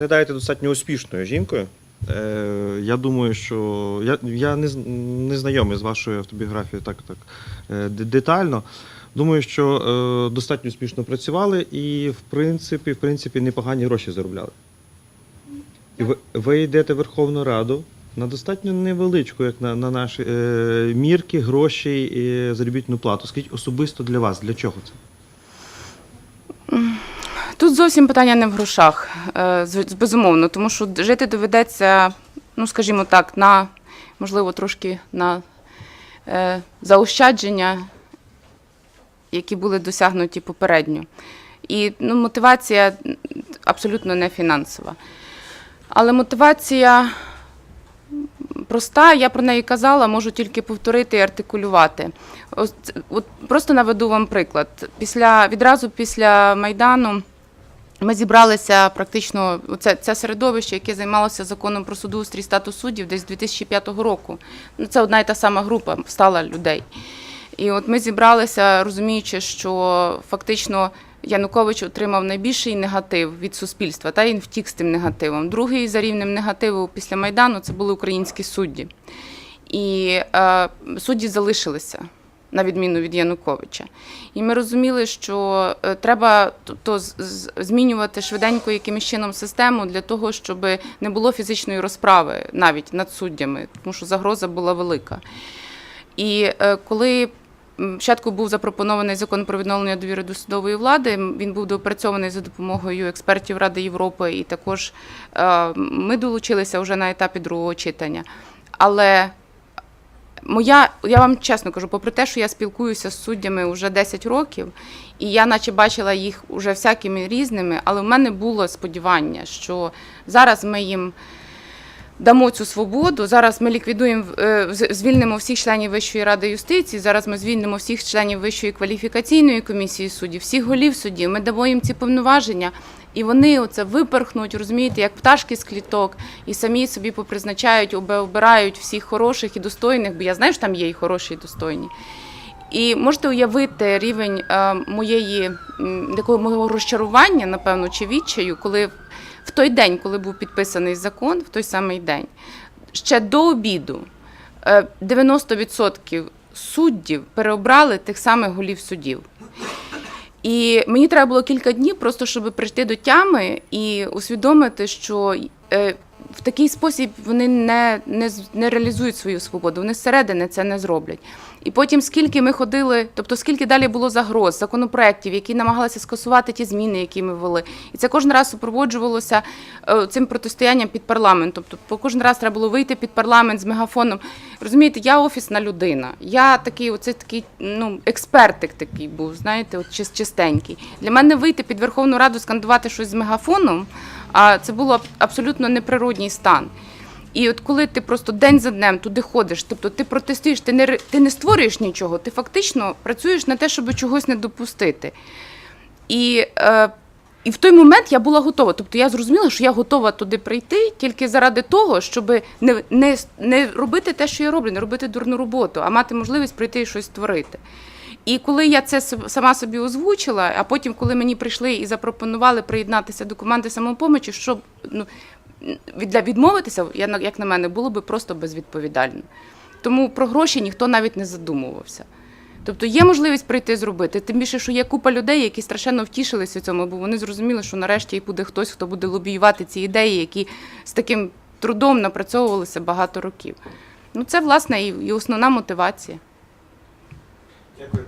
Виглядаєте достатньо успішною жінкою. Е, я думаю, що я, я не, не знайомий з вашою автобіографією так, так е, детально. Думаю, що е, достатньо успішно працювали і, в принципі, в принципі, непогані гроші заробляли. І ви, ви йдете в Верховну Раду на достатньо невеличку, як на, на наші е, мірки, гроші і заробітну плату. Скажіть особисто для вас, для чого це? Тут зовсім питання не в грошах, е, безумовно, тому що жити доведеться, ну скажімо так, на можливо трошки на е, заощадження, які були досягнуті попередньо. І ну, мотивація абсолютно не фінансова. Але мотивація проста, я про неї казала, можу тільки повторити і артикулювати. Ось, от просто наведу вам приклад. Після, відразу після Майдану ми зібралися практично, це, це середовище, яке займалося законом про судоустрій статус суддів десь з 2005 року. Ну, це одна і та сама група стала людей. І от ми зібралися, розуміючи, що фактично Янукович отримав найбільший негатив від суспільства, та він втік з тим негативом. Другий за рівнем негативу після Майдану це були українські судді. І е, судді залишилися. На відміну від Януковича, і ми розуміли, що е, треба то- змінювати швиденько якимось чином систему для того, щоб не було фізичної розправи навіть над суддями, тому що загроза була велика. І е, коли спочатку був запропонований закон про відновлення довіри до судової влади, він був доопрацьований за допомогою експертів Ради Європи, і також е, ми долучилися вже на етапі другого читання. Але моя, я вам чесно кажу, попри те, що я спілкуюся з суддями вже 10 років, і я наче бачила їх уже всякими різними, але в мене було сподівання, що зараз ми їм дамо цю свободу. Зараз ми ліквідуємо е, звільнимо всіх членів Вищої ради юстиції. Зараз ми звільнимо всіх членів Вищої кваліфікаційної комісії суддів, всіх голів суддів. Ми дамо їм ці повноваження, і вони оце випорхнуть, розумієте, як пташки з кліток, і самі собі попризначають, обирають всіх хороших і достойних, бо я знаю, що там є і хороші, і достойні. І можете уявити рівень е, моєї такого мого розчарування, напевно, чи відчаю, коли в- той день, коли був підписаний закон, в той самий день, ще до обіду е, 90% суддів переобрали тих самих голів судів. І мені треба було кілька днів просто, щоб прийти до тями і усвідомити, що е, в такий спосіб вони не, не, не реалізують свою свободу, вони зсередини це не зроблять. І потім, скільки ми ходили, тобто скільки далі було загроз, законопроєктів, які намагалися скасувати ті зміни, які ми ввели. І це кожен раз супроводжувалося е, цим протистоянням під парламентом. Тобто кожен раз треба було вийти під парламент з мегафоном. Розумієте, я офісна людина. Я такий, оце такий ну, експертик такий був, знаєте, от чис- чистенький. Для мене вийти під Верховну Раду, скандувати щось з мегафоном, а це було абсолютно неприродній стан. І от коли ти просто день за днем туди ходиш, тобто ти протестуєш, ти не ти не створюєш нічого, ти фактично працюєш на те, щоб чогось не допустити. І, е, і в той момент я була готова. Тобто я зрозуміла, що я готова туди прийти тільки заради того, щоб не, не, не робити те, що я роблю, не робити дурну роботу, а мати можливість прийти і щось створити. І коли я це сама собі озвучила, а потім, коли мені прийшли і запропонували приєднатися до команди самопомочі, щоб ну, для відмовитися, я як на мене, було би просто безвідповідально. Тому про гроші ніхто навіть не задумувався. Тобто є можливість прийти зробити. Тим більше, що є купа людей, які страшенно втішилися цьому, бо вони зрозуміли, що нарешті буде хтось, хто буде лобіювати ці ідеї, які з таким трудом напрацьовувалися багато років. Ну, це власне і основна мотивація. Дякую.